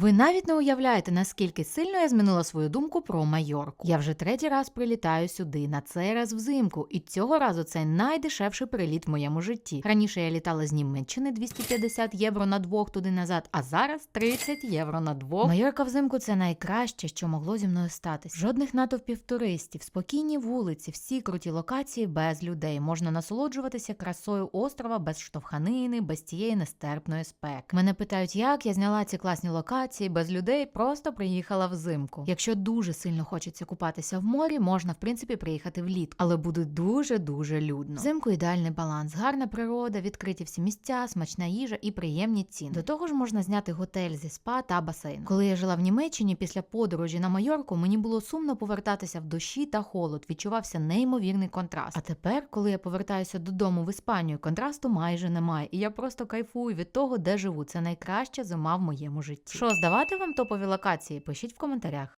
Ви навіть не уявляєте, наскільки сильно я змінила свою думку про Майорку. Я вже третій раз прилітаю сюди, на цей раз взимку, і цього разу це найдешевший переліт в моєму житті. Раніше я літала з Німеччини 250 євро на двох туди назад, а зараз 30 євро на двох. Майорка взимку це найкраще, що могло зі мною статись. Жодних натовпів туристів, спокійні вулиці, всі круті локації без людей. Можна насолоджуватися красою острова без штовханини, без цієї нестерпної спеки. Мене питають, як я зняла ці класні локації без людей, просто приїхала взимку. Якщо дуже сильно хочеться купатися в морі, можна в принципі приїхати влітку, але буде дуже дуже людно. Взимку ідеальний баланс, гарна природа, відкриті всі місця, смачна їжа і приємні ціни. До того ж можна зняти готель зі спа та басейн. Коли я жила в Німеччині після подорожі на Майорку, мені було сумно повертатися в дощі та холод. Відчувався неймовірний контраст. А тепер, коли я повертаюся додому в Іспанію, контрасту майже немає, і я просто кайфую від того, де живу. Це найкраща зима в моєму житті. Що здавати вам топові локації? Пишіть в коментарях.